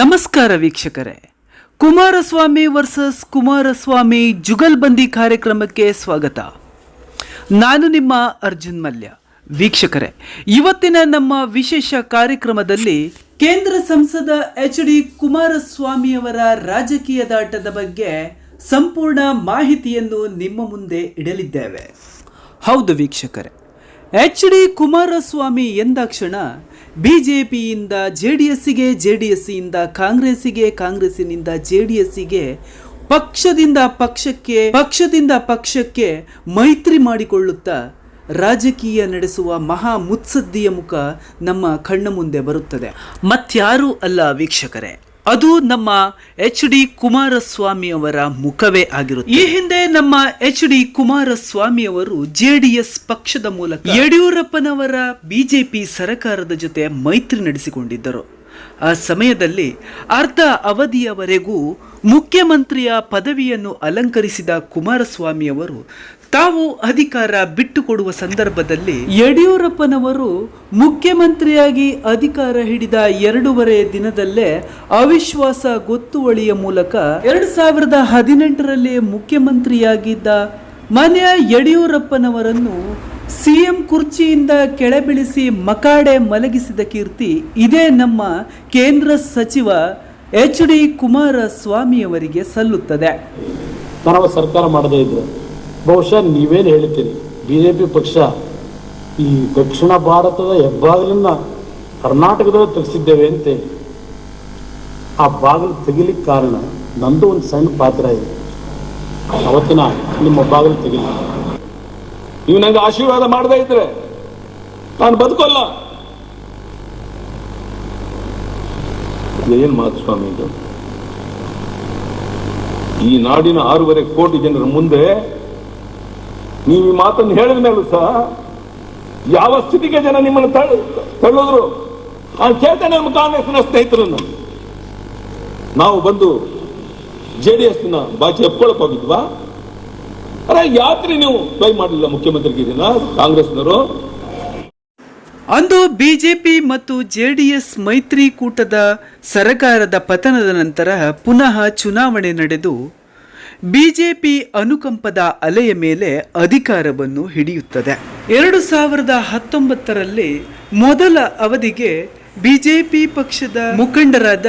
ನಮಸ್ಕಾರ ವೀಕ್ಷಕರೇ. ಕುಮಾರಸ್ವಾಮಿ ವರ್ಸಸ್ ಕುಮಾರಸ್ವಾಮಿ ಜುಗಲ್ಬಂದಿ ಕಾರ್ಯಕ್ರಮಕ್ಕೆ ಸ್ವಾಗತ. ನಾನು ನಿಮ್ಮ ಅರ್ಜುನ್ ಮಲ್ಯ. ವೀಕ್ಷಕರೇ, ಇವತ್ತಿನ ನಮ್ಮ ವಿಶೇಷ ಕಾರ್ಯಕ್ರಮದಲ್ಲಿ ಕೇಂದ್ರ ಸಂಸದ ಎಚ್ ಡಿ ಕುಮಾರಸ್ವಾಮಿಯವರ ರಾಜಕೀಯದಾಟದ ಬಗ್ಗೆ ಸಂಪೂರ್ಣ ಮಾಹಿತಿಯನ್ನು ನಿಮ್ಮ ಮುಂದೆ ಇಡಲಿದ್ದೇವೆ. ಹೌದು ವೀಕ್ಷಕರೇ, ಎಚ್ ಡಿ ಕುಮಾರಸ್ವಾಮಿ ಎಂದಾಕ್ಷಣ ಬಿಜೆಪಿಯಿಂದ ಜೆ ಡಿ ಎಸ್ಸಿಗೆ ಜೆ ಡಿ ಎಸ್ಸಿಯಿಂದ ಕಾಂಗ್ರೆಸ್ಸಿಗೆ ಕಾಂಗ್ರೆಸ್ಸಿನಿಂದ ಜೆ ಡಿ ಎಸ್ಸಿಗೆ ಪಕ್ಷದಿಂದ ಪಕ್ಷಕ್ಕೆ ಪಕ್ಷದಿಂದ ಪಕ್ಷಕ್ಕೆ ಮೈತ್ರಿ ಮಾಡಿಕೊಳ್ಳುತ್ತಾ ರಾಜಕೀಯ ನಡೆಸುವ ಮಹಾ ಮುತ್ಸದ್ದಿಯ ಮುಖ ನಮ್ಮ ಕಣ್ಣ ಮುಂದೆ ಬರುತ್ತದೆ. ಮತ್ಯಾರೂ ಅಲ್ಲ ವೀಕ್ಷಕರೇ. ಅದು ನಮ್ಮ ಎಚ್ ಡಿ ಕುಮಾರಸ್ವಾಮಿ ಅವರ ಮುಖವೇ ಆಗಿರುತ್ತೆ. ಈ ಹಿಂದೆ ನಮ್ಮ ಎಚ್ ಡಿ ಕುಮಾರಸ್ವಾಮಿ ಅವರು ಜೆ ಡಿ ಎಸ್ ಪಕ್ಷದ ಮೂಲಕ ಯಡಿಯೂರಪ್ಪನವರ ಬಿಜೆಪಿ ಸರ್ಕಾರದ ಜೊತೆ ಮೈತ್ರಿ ನಡೆಸಿಕೊಂಡಿದ್ದರು. ಆ ಸಮಯದಲ್ಲಿ ಅರ್ಧ ಅವಧಿಯವರೆಗೂ ಮುಖ್ಯಮಂತ್ರಿಯ ಪದವಿಯನ್ನು ಅಲಂಕರಿಸಿದ ಕುಮಾರಸ್ವಾಮಿ ಅವರು ತಾವು ಅಧಿಕಾರ ಬಿಟ್ಟುಕೊಡುವ ಸಂದರ್ಭದಲ್ಲಿ ಯಡಿಯೂರಪ್ಪನವರು ಮುಖ್ಯಮಂತ್ರಿಯಾಗಿ ಅಧಿಕಾರ ಹಿಡಿದ ಎರಡೂವರೆ ದಿನದಲ್ಲೇ ಅವಿಶ್ವಾಸ ಗೊತ್ತುವಳಿಯ ಮೂಲಕ ಎರಡು ಸಾವಿರದ ಹದಿನೆಂಟರಲ್ಲಿ ಮುಖ್ಯಮಂತ್ರಿಯಾಗಿದ್ದ ಮನೆಯ ಯಡಿಯೂರಪ್ಪನವರನ್ನು ಸಿಎಂ ಕುರ್ಚಿಯಿಂದ ಕೆಳಬಿಳಿಸಿ ಮಕಾಡೆ ಮಲಗಿಸಿದ ಕೀರ್ತಿ ಇದೇ ನಮ್ಮ ಕೇಂದ್ರ ಸಚಿವ ಎಚ್ ಡಿ ಕುಮಾರಸ್ವಾಮಿಯವರಿಗೆ ಸಲ್ಲುತ್ತದೆ. ಸರ್ಕಾರ ಮಾಡದೇ ಇದ್ರೆ ಬಹುಶಃ ನೀವೇನು ಹೇಳ್ತೀರಿ? ಬಿ ಜೆ ಪಿ ಪಕ್ಷ ಈ ದಕ್ಷಿಣ ಭಾರತದ ಹೆಬ್ಬಾಗಿಲನ್ನ ಕರ್ನಾಟಕದಲ್ಲಿ ತೆಗೆಸಿದ್ದೇವೆ ಅಂತೇಳಿ. ಆ ಬಾಗಿಲು ತೆಗಿಲಿಕ್ಕೆ ಕಾರಣ ನಂದು ಒಂದು ಸಣ್ಣ ಪಾತ್ರ ಇದೆ. ಅವತ್ತಿನ ನಿಮ್ಮ ಬಾಗಿಲು ತೆಗಿಲಿ. ನೀವು ನಂಗೆ ಆಶೀರ್ವಾದ ಮಾಡದೇ ಇದ್ರೆ ನಾನು ಬದುಕೋಲ್ಲ. ಏನ್ ಮಾತು ಸ್ವಾಮಿ ಇದು? ಈ ನಾಡಿನ ಆರೂವರೆ ಕೋಟಿ ಜನರ ಮುಂದೆ ನೀವು ಈ ಮಾತನ್ನು ಹೇಳಿದ ಮೇಲೂ ಸಹ ಯಾವ ಸ್ಥಿತಿಗೆ ಜನ ನಿಮ್ಮನ್ನು ತಳ್ಳ- ತಳ್ಳೋದ್ರು? ಆ ಕೇಳ್ತೇನೆ ನಮ್ಮ ಕಾಂಗ್ರೆಸ್ನ ಸ್ನೇಹಿತರನ್ನು ನಾವು ಬಂದು ಜೆ ಡಿ ಎಸ್ನ ಬಾಚಿ ಎಪ್ಕೊಳಕ್ ಹೋಗಿದ್ವಾ? ಅರೆ, ಯಾತ್ರೆ ನೀವು ಟ್ರೈ ಮಾಡಲಿಲ್ಲ ಮುಖ್ಯಮಂತ್ರಿಗಿರಿನ ಕಾಂಗ್ರೆಸ್ನವರು? ಅಂದು ಬಿಜೆಪಿ ಮತ್ತು ಜೆಡಿಎಸ್ ಮೈತ್ರಿಕೂಟದ ಸರಕಾರದ ಪತನದ ನಂತರ ಪುನಃ ಚುನಾವಣೆ ನಡೆದು ಬಿಜೆಪಿ ಅನುಕಂಪದ ಅಲೆಯ ಮೇಲೆ ಅಧಿಕಾರವನ್ನು ಹಿಡಿಯುತ್ತದೆ. ಎರಡು ಸಾವಿರದ ಹತ್ತೊಂಬತ್ತರಲ್ಲಿ ಮೊದಲ ಅವಧಿಗೆ ಬಿಜೆಪಿ ಪಕ್ಷದ ಮುಖಂಡರಾದ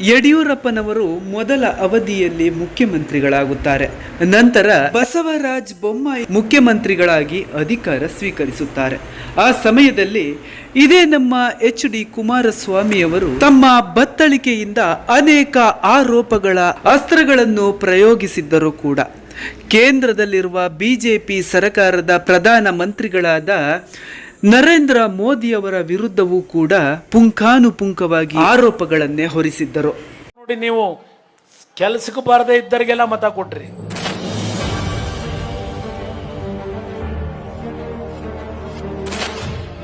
ಯಡಿಯೂರಪ್ಪನವರು ಮೊದಲ ಅವಧಿಯಲ್ಲಿ ಮುಖ್ಯಮಂತ್ರಿಗಳಾಗುತ್ತಾರೆ. ನಂತರ ಬಸವರಾಜ ಬೊಮ್ಮಾಯಿ ಮುಖ್ಯಮಂತ್ರಿಗಳಾಗಿ ಅಧಿಕಾರ ಸ್ವೀಕರಿಸುತ್ತಾರೆ. ಆ ಸಮಯದಲ್ಲಿ ಇದೇ ನಮ್ಮ ಎಚ್ ಡಿ ಕುಮಾರಸ್ವಾಮಿಯವರು ತಮ್ಮ ಬತ್ತಳಿಕೆಯಿಂದ ಅನೇಕ ಆರೋಪಗಳ ಅಸ್ತ್ರಗಳನ್ನು ಪ್ರಯೋಗಿಸಿದ್ದರು ಕೂಡ. ಕೇಂದ್ರದಲ್ಲಿರುವ ಬಿಜೆಪಿ ಸರ್ಕಾರದ ಪ್ರಧಾನ ಮಂತ್ರಿಗಳಾದ ನರೇಂದ್ರ ಮೋದಿಯವರ ವಿರುದ್ಧವೂ ಕೂಡ ಪುಂಖಾನುಪುಂಖವಾಗಿ ಆರೋಪಗಳನ್ನೇ ಹೊರಿಸಿದ್ದರು. ನೋಡಿ ನೀವು, ಕೆಲಸಕ್ಕೆ ಬಾರದೇ ಇದ್ದರಿಗೆಲ್ಲ ಮತ ಕೊಟ್ರಿ.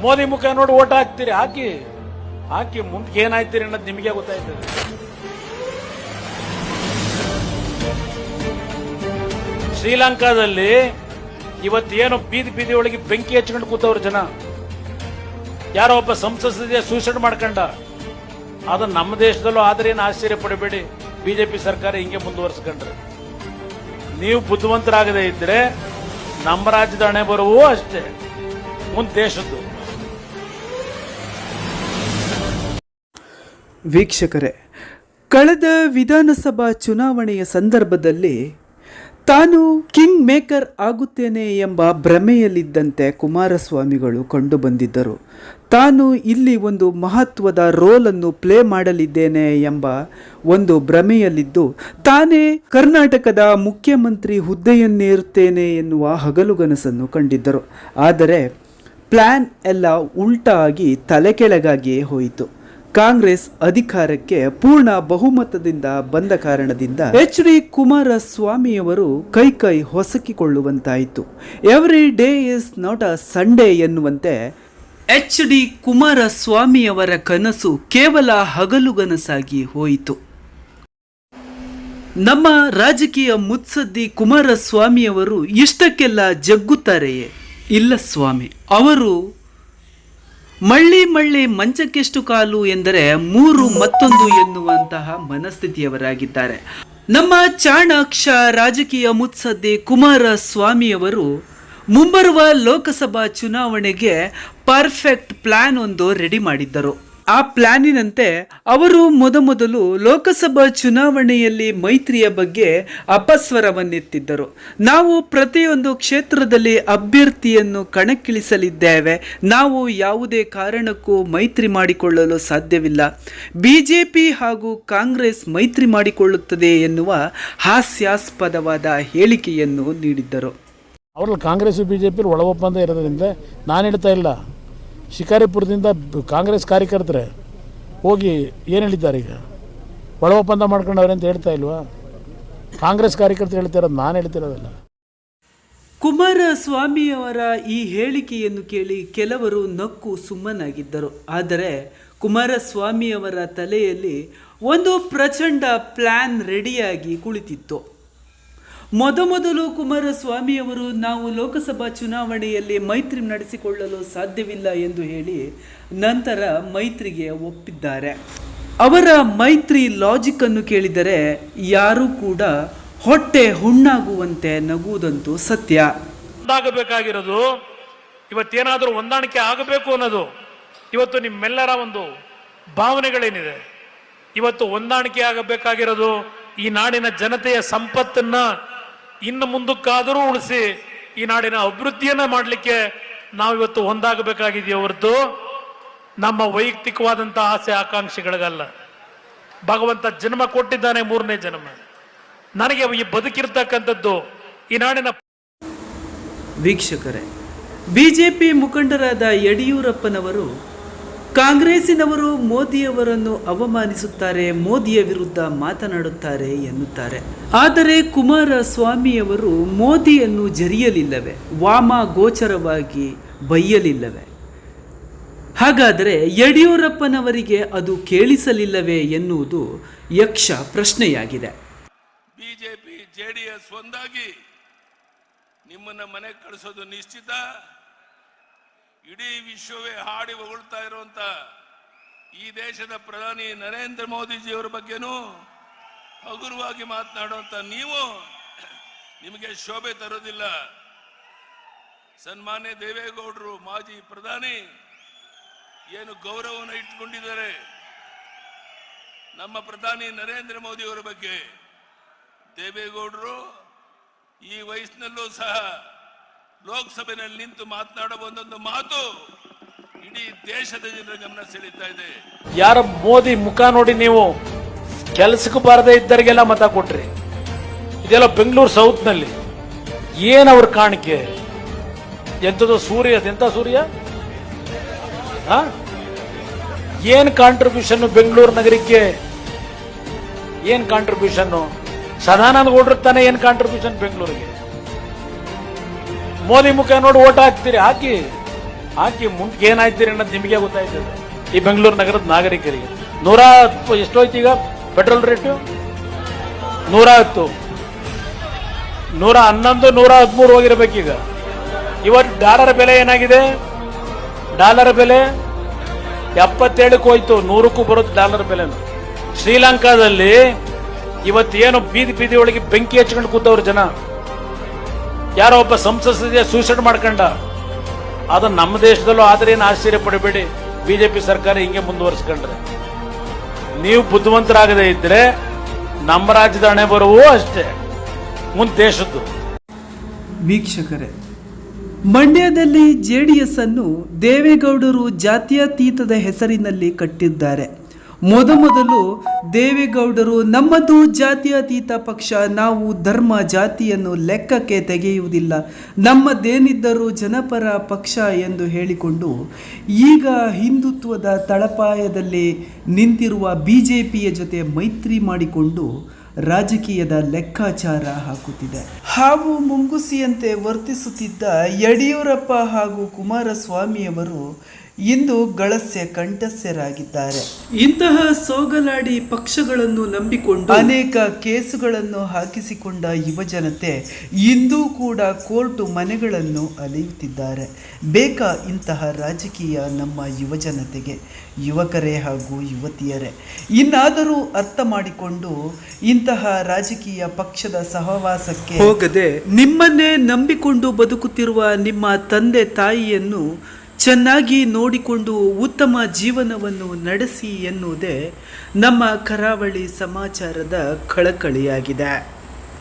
ಮೋದಿ ಮುಖ ನೋಡಿ ಓಟ್ ಹಾಕ್ತೀರಿ, ಹಾಕಿ ಹಾಕಿ ಮುಂದಕ್ಕೆ ಏನಾಯ್ತೀರಿ ಅನ್ನೋದು ನಿಮಗೆ ಗೊತ್ತಾಯ್ತದೆ. ಶ್ರೀಲಂಕಾದಲ್ಲಿ ಇವತ್ತೇನು ಬೀದಿ ಬೀದಿ ಒಳಗೆ ಬೆಂಕಿ ಹಚ್ಕೊಂಡು ಕೂತವ್ರು ಜನ. ಯಾರೋ ಒಬ್ಬ ಸದಸ್ಯ ಸೂಸೈಡ್ ಮಾಡ್ಕೊಂಡ. ಅದು ನಮ್ಮ ದೇಶದಲ್ಲೂ ಆದ್ರೆ ಏನು ಆಶ್ಚರ್ಯ ಪಡಬೇಡಿ. ಬಿಜೆಪಿ ಸರ್ಕಾರ ಹಿಂಗೆ ಮುಂದುವರ್ಸ್ಕೊಂಡ್ರೆ. ನೀವು ಬುದ್ಧಿವಂತರಾಗದೆ ಇದ್ರೆ ನಮ್ಮ ರಾಜ್ಯದ ಹಣೆ ಬರುವೂ ಅಷ್ಟೇ, ಮುಂದೆ ದೇಶದ್ದು. ವೀಕ್ಷಕರೇ, ಕಳೆದ ವಿಧಾನಸಭಾ ಚುನಾವಣೆಯ ಸಂದರ್ಭದಲ್ಲಿ ತಾನು ಕಿಂಗ್ ಮೇಕರ್ ಆಗುತ್ತೇನೆ ಎಂಬ ಭ್ರಮೆಯಲ್ಲಿದ್ದಂತೆ ಕುಮಾರಸ್ವಾಮಿಗಳು ಕಂಡುಬಂದಿದ್ದರು. ತಾನು ಇಲ್ಲಿ ಒಂದು ಮಹತ್ವದ ರೋಲನ್ನು ಪ್ಲೇ ಮಾಡಲಿದ್ದೇನೆ ಎಂಬ ಒಂದು ಭ್ರಮೆಯಲ್ಲಿದ್ದು, ತಾನೇ ಕರ್ನಾಟಕದ ಮುಖ್ಯಮಂತ್ರಿ ಹುದ್ದೆಯನ್ನೇರುತ್ತೇನೆ ಎನ್ನುವ ಹಗಲುಗನಸನ್ನು ಕಂಡಿದ್ದರು. ಆದರೆ ಪ್ಲ್ಯಾನ್ ಎಲ್ಲ ಉಲ್ಟಾಗಿ ತಲೆಕೆಳಗಾಗಿಯೇ ಹೋಯಿತು. ಕಾಂಗ್ರೆಸ್ ಅಧಿಕಾರಕ್ಕೆ ಪೂರ್ಣ ಬಹುಮತದಿಂದ ಬಂದ ಕಾರಣದಿಂದ ಎಚ್ ಡಿ ಕುಮಾರಸ್ವಾಮಿಯವರು ಕೈ ಕೈ ಹೊಸಕಿಕೊಳ್ಳುವಂತಾಯಿತು. Every day is not a Sunday ಎನ್ನುವಂತೆ ಎಚ್ ಡಿ ಕುಮಾರಸ್ವಾಮಿಯವರ ಕನಸು ಕೇವಲ ಹಗಲುಗನಸಾಗಿ ಹೋಯಿತು. ನಮ್ಮ ರಾಜಕೀಯ ಮುತ್ಸದ್ದಿ ಕುಮಾರಸ್ವಾಮಿಯವರು ಇಷ್ಟಕ್ಕೆಲ್ಲ ಜಗ್ಗುತ್ತಾರೆಯೇ? ಇಲ್ಲ ಸ್ವಾಮಿ, ಅವರು ಮಳ್ಳಿ ಮಳ್ಳಿ ಮಂಚಕ್ಕೆಷ್ಟು ಕಾಲು ಎಂದರೆ ಮೂರು ಮತ್ತೊಂದು ಎನ್ನುವಂತಹ ಮನಸ್ಥಿತಿಯವರಾಗಿದ್ದಾರೆ. ನಮ್ಮ ಚಾಣಾಕ್ಷ ರಾಜಕೀಯ ಮುತ್ಸದ್ದಿ ಕುಮಾರಸ್ವಾಮಿಯವರು ಮುಂಬರುವ ಲೋಕಸಭಾ ಚುನಾವಣೆಗೆ ಪರ್ಫೆಕ್ಟ್ ಪ್ಲಾನ್ ಒಂದು ರೆಡಿ ಮಾಡಿದ್ದರು. ಆ ಪ್ಲಾನಿನಂತೆ ಅವರು ಮೊದಮೊದಲು ಲೋಕಸಭಾ ಚುನಾವಣೆಯಲ್ಲಿ ಮೈತ್ರಿಯ ಬಗ್ಗೆ ಅಪಸ್ವರವನ್ನೆತ್ತಿದ್ದರು. ನಾವು ಪ್ರತಿಯೊಂದು ಕ್ಷೇತ್ರದಲ್ಲಿ ಅಭ್ಯರ್ಥಿಯನ್ನು ಕಣಕ್ಕಿಳಿಸಲಿದ್ದೇವೆ. ನಾವು ಯಾವುದೇ ಕಾರಣಕ್ಕೂ ಮೈತ್ರಿ ಮಾಡಿಕೊಳ್ಳಲು ಸಾಧ್ಯವಿಲ್ಲ. ಬಿಜೆಪಿ ಹಾಗೂ ಕಾಂಗ್ರೆಸ್ ಮೈತ್ರಿ ಮಾಡಿಕೊಳ್ಳುತ್ತದೆ ಎನ್ನುವ ಹಾಸ್ಯಾಸ್ಪದವಾದ ಹೇಳಿಕೆಯನ್ನು ನೀಡಿದ್ದರು. ಅವರಲ್ಲಿ ಕಾಂಗ್ರೆಸ್ ಬಿ ಜೆ ಪಿಲಿ ಒಳ ಒಪ್ಪಂದ ಇರೋದ್ರಿಂದ ನಾನು ಹೇಳ್ತಾ ಇಲ್ಲ. ಶಿಕಾರಿಪುರದಿಂದ ಕಾಂಗ್ರೆಸ್ ಕಾರ್ಯಕರ್ತರೆ ಹೋಗಿ ಏನು ಹೇಳಿದ್ದಾರೆ ಈಗ? ಒಳ ಒಪ್ಪಂದ ಮಾಡ್ಕೊಂಡವ್ರೆ ಅಂತ ಹೇಳ್ತಾ ಇಲ್ವಾ? ಕಾಂಗ್ರೆಸ್ ಕಾರ್ಯಕರ್ತರು ಹೇಳ್ತಾ ಇರೋದು ನಾನು ಹೇಳ್ತಿರೋದಲ್ಲ. ಕುಮಾರಸ್ವಾಮಿಯವರ ಈ ಹೇಳಿಕೆಯನ್ನು ಕೇಳಿ ಕೆಲವರು ನಕ್ಕು ಸುಮ್ಮನಾಗಿದ್ದರು. ಆದರೆ ಕುಮಾರಸ್ವಾಮಿಯವರ ತಲೆಯಲ್ಲಿ ಒಂದು ಪ್ರಚಂಡ ಪ್ಲ್ಯಾನ್ ರೆಡಿಯಾಗಿ ಕುಳಿತಿತ್ತು. ಮೊದಮೊದಲು ಕುಮಾರಸ್ವಾಮಿಯವರು ನಾವು ಲೋಕಸಭಾ ಚುನಾವಣೆಯಲ್ಲಿ ಮೈತ್ರಿ ನಡೆಸಿಕೊಳ್ಳಲು ಸಾಧ್ಯವಿಲ್ಲ ಎಂದು ಹೇಳಿ ನಂತರ ಮೈತ್ರಿಗೆ ಒಪ್ಪಿದ್ದಾರೆ. ಅವರ ಮೈತ್ರಿ ಲಾಜಿಕ್ ಅನ್ನು ಕೇಳಿದರೆ ಯಾರೂ ಕೂಡ ಹೊಟ್ಟೆ ಹುಣ್ಣಾಗುವಂತೆ ನಗುವುದಂತೂ ಸತ್ಯ. ಒಂದಾಗಬೇಕಾಗಿರೋದು, ಇವತ್ತೇನಾದರೂ ಹೊಂದಾಣಿಕೆ ಆಗಬೇಕು ಅನ್ನೋದು. ಇವತ್ತು ನಿಮ್ಮೆಲ್ಲರ ಒಂದು ಭಾವನೆಗಳೇನಿದೆ. ಇವತ್ತು ಹೊಂದಾಣಿಕೆ ಆಗಬೇಕಾಗಿರೋದು ಈ ನಾಡಿನ ಜನತೆಯ ಸಂಪತ್ತನ್ನ ಇನ್ನು ಮುಂದಕ್ಕಾದರೂ ಉಳಿಸಿ ಈ ನಾಡಿನ ಅಭಿವೃದ್ಧಿಯನ್ನ ಮಾಡಲಿಕ್ಕೆ ನಾವು ಇವತ್ತು ಹೊಂದಾಗಬೇಕಾಗಿದೆಯೋ ಹೊರತು ನಮ್ಮ ವೈಯಕ್ತಿಕವಾದಂಥ ಆಸೆ ಆಕಾಂಕ್ಷೆಗಳಿಗಲ್ಲ. ಭಗವಂತ ಜನ್ಮ ಕೊಟ್ಟಿದ್ದಾನೆ ಮೂರನೇ ಜನ್ಮ. ನನಗೆ ಈ ಬದುಕಿರ್ತಕ್ಕಂಥದ್ದು ಈ ನಾಡಿನ ವೀಕ್ಷಕರೇ, ಬಿಜೆಪಿ ಮುಖಂಡರಾದ ಯಡಿಯೂರಪ್ಪನವರು ಕಾಂಗ್ರೆಸ್ಸಿನವರು ಮೋದಿಯವರನ್ನು ಅವಮಾನಿಸುತ್ತಾರೆ, ಮೋದಿಯ ವಿರುದ್ಧ ಮಾತನಾಡುತ್ತಾರೆ ಎನ್ನುತ್ತಾರೆ. ಆದರೆ ಕುಮಾರಸ್ವಾಮಿಯವರು ಮೋದಿಯನ್ನು ಜರಿಯಲಿಲ್ಲವೇ? ವಾಮ ಗೋಚರವಾಗಿ ಬೈಯಲಿಲ್ಲವೇ ಹಾಗಾದರೆ ಯಡಿಯೂರಪ್ಪನವರಿಗೆ ಅದು ಕೇಳಿಸಲಿಲ್ಲವೇ ಎನ್ನುವುದು ಯಕ್ಷ ಪ್ರಶ್ನೆಯಾಗಿದೆ. ಬಿಜೆಪಿ, ಜೆಡಿಎಸ್ ಒಂದಾಗಿ ನಿಮ್ಮನ್ನ ಮನೆಗೆ ಕಳಿಸೋದು ನಿಶ್ಚಿತ. ಇಡೀ ವಿಶ್ವವೇ ಹಾಡಿ ಹೊಗಳ್ತಾ ಇರುವಂತ ಈ ದೇಶದ ಪ್ರಧಾನಿ ನರೇಂದ್ರ ಮೋದಿಜಿಯವರ ಬಗ್ಗೆನೂ ಹಗುರವಾಗಿ ಮಾತನಾಡುವಂತ ನೀವು ನಿಮಗೆ ಶೋಭೆ ತರೋದಿಲ್ಲ ಸನ್ಮಾನ್ಯ ದೇವೇಗೌಡರು ಮಾಜಿ ಪ್ರಧಾನಿ ಏನು ಗೌರವವನ್ನು ಇಟ್ಕೊಂಡಿದ್ದಾರೆ ನಮ್ಮ ಪ್ರಧಾನಿ ನರೇಂದ್ರ ಮೋದಿ ಅವರ ಬಗ್ಗೆ ದೇವೇಗೌಡರು ಈ ವಯಸ್ಸಿನಲ್ಲೂ ಸಹ ಲೋಕಸಭೆಯಲ್ಲಿ ನಿಂತು ಮಾತನಾಡೋ ಒಂದೊಂದು ಮಾತು ಇಡೀ ದೇಶದ ಜನರ ಗಮನ ಸೆಳೀತಾ ಇದೆ. ಯಾರ ಮೋದಿ ಮುಖ ನೋಡಿ ನೀವು ಕೆಲಸಕ್ಕೆ ಬಾರದೆ ಇದ್ದರಿಗೆಲ್ಲ ಮತ ಕೊಟ್ರಿ. ಇದೆಲ್ಲ ಬೆಂಗಳೂರು ಸೌತ್ನಲ್ಲಿ. ಏನ್ ಅವ್ರ ಕಾಣಿಕೆ? ಎಂಥದ್ದು ಸೂರ್ಯ ಎಂತ ಸೂರ್ಯ? ಏನ್ ಕಾಂಟ್ರಿಬ್ಯೂಷನ್ ಬೆಂಗಳೂರು ನಗರಕ್ಕೆ? ಏನ್ ಕಾಂಟ್ರಿಬ್ಯೂಷನ್ ಸದಾನಂದ ಗೌಡ್ರ ತಾನೆ ಏನ್ ಕಾಂಟ್ರಿಬ್ಯೂಷನ್ ಬೆಂಗಳೂರಿಗೆ? ಮೋದಿ ಮುಖ ನೋಡಿ ಓಟ್ ಹಾಕ್ತೀರಿ, ಹಾಕಿ. ಹಾಕಿ ಮುಂದೆ ಏನಾಯ್ತೀರಿ ಅನ್ನೋದು ನಿಮಗೆ ಗೊತ್ತಾಯ್ತದೆ. ಈ ಬೆಂಗಳೂರು ನಗರದ ನಾಗರಿಕರಿಗೆ. ನೂರ ಹತ್ತು ಎಷ್ಟೋಯ್ತು ಈಗ ಪೆಟ್ರೋಲ್ ರೇಟು? ನೂರ ಹತ್ತು. ನೂರ ಹನ್ನೊಂದು, ನೂರ ಹದಿಮೂರು ಹೋಗಿರ್ಬೇಕೀಗ. ಇವತ್ತು ಡಾಲರ್ ಬೆಲೆ ಏನಾಗಿದೆ? ಡಾಲರ್ ಬೆಲೆ ಎಪ್ಪತ್ತೇಳಕ್ಕೂ ಹೋಯ್ತು, ನೂರಕ್ಕೂ ಬರುತ್ತೆ ಡಾಲರ್ ಬೆಲೆನು. ಶ್ರೀಲಂಕಾದಲ್ಲಿ ಇವತ್ತೇನು ಬೀದಿ ಬೀದಿ ಒಳಗೆ ಬೆಂಕಿ ಹಚ್ಕೊಂಡು ಕೂತವ್ರು ಜನ. ಯಾರೋ ಒಬ್ಬ ಸಂಸದ ಸೂಸೈಡ್ ಮಾಡ್ಕೊಂಡ. ಅದು ನಮ್ಮ ದೇಶದಲ್ಲೂ ಆದ್ರೆ ಏನು ಆಶ್ಚರ್ಯ ಪಡಬೇಡಿ. ಬಿಜೆಪಿ ಸರ್ಕಾರ ಹಿಂಗೆ ಮುಂದುವರಿಸ್ಕೊಂಡ್ರೆ. ನೀವು ಬುದ್ಧಿವಂತರಾಗದೆ ಇದ್ರೆ ನಮ್ಮ ರಾಜ್ಯದ ಹಣೆ ಬರುವೂ ಅಷ್ಟೇ. ಮುಂದೆ ದೇಶದ್ದು. ವೀಕ್ಷಕರೇ, ಮಂಡ್ಯದಲ್ಲಿ ಜೆಡಿಎಸ್ ಅನ್ನು ದೇವೇಗೌಡರು ಜಾತ್ಯತೀತದ ಹೆಸರಿನಲ್ಲಿ ಕಟ್ಟಿದ್ದಾರೆ. ಮೊದಮೊದಲು ದೇವೇಗೌಡರು ನಮ್ಮದು ಜಾತ್ಯತೀತ ಪಕ್ಷ, ನಾವು ಧರ್ಮ ಜಾತಿಯನ್ನು ಲೆಕ್ಕಕ್ಕೆ ತೆಗೆಯುವುದಿಲ್ಲ. ನಮ್ಮದೇನಿದ್ದರೂ ಜನಪರ ಪಕ್ಷ ಎಂದು ಹೇಳಿಕೊಂಡು ಈಗ ಹಿಂದುತ್ವದ ತಳಪಾಯದಲ್ಲಿ ನಿಂತಿರುವ ಬಿ ಜೆ ಪಿಯ ಜೊತೆ ಮೈತ್ರಿ ಮಾಡಿಕೊಂಡು ರಾಜಕೀಯದ ಲೆಕ್ಕಾಚಾರ ಹಾಕುತ್ತಿದೆ. ಹಾವು ಮುಂಗುಸಿಯಂತೆ ವರ್ತಿಸುತ್ತಿದ್ದ ಯಡಿಯೂರಪ್ಪ ಹಾಗೂ ಕುಮಾರಸ್ವಾಮಿಯವರು ಇಂದು ಗಳಸ್ಯ ಕಂಠಸ್ಯರಾಗಿದ್ದಾರೆ ಇಂತಹ ಸೋಗಲಾಡಿ ಪಕ್ಷಗಳನ್ನು ನಂಬಿಕೊಂಡು ಅನೇಕ ಕೇಸುಗಳನ್ನು ಹಾಕಿಸಿಕೊಂಡ ಯುವಜನತೆ ಇಂದೂ ಕೂಡ ಕೋರ್ಟು ಮನೆಗಳನ್ನು ಅಲೆಯುತ್ತಿದ್ದಾರೆ. ಬೇಕಾ ಇಂತಹ ರಾಜಕೀಯ ನಮ್ಮ ಯುವಜನತೆಗೆ ಯುವಕರೇ ಹಾಗೂ ಯುವತಿಯರೇ ಇನ್ನಾದರೂ ಅರ್ಥ ಮಾಡಿಕೊಂಡು ಇಂತಹ ರಾಜಕೀಯ ಪಕ್ಷದ ಸಹವಾಸಕ್ಕೆ ಹೋಗದೆ ನಿಮ್ಮನ್ನೇ ನಂಬಿಕೊಂಡು ಬದುಕುತ್ತಿರುವ ನಿಮ್ಮ ತಂದೆ ತಾಯಿಯನ್ನು ಚೆನ್ನಾಗಿ ನೋಡಿಕೊಂಡು ಉತ್ತಮ ಜೀವನವನ್ನು ನಡೆಸಿ ಎನ್ನುವುದೇ ನಮ್ಮ ಕರಾವಳಿ ಸಮಾಚಾರದ ಕಳಕಳಿಯಾಗಿದೆ.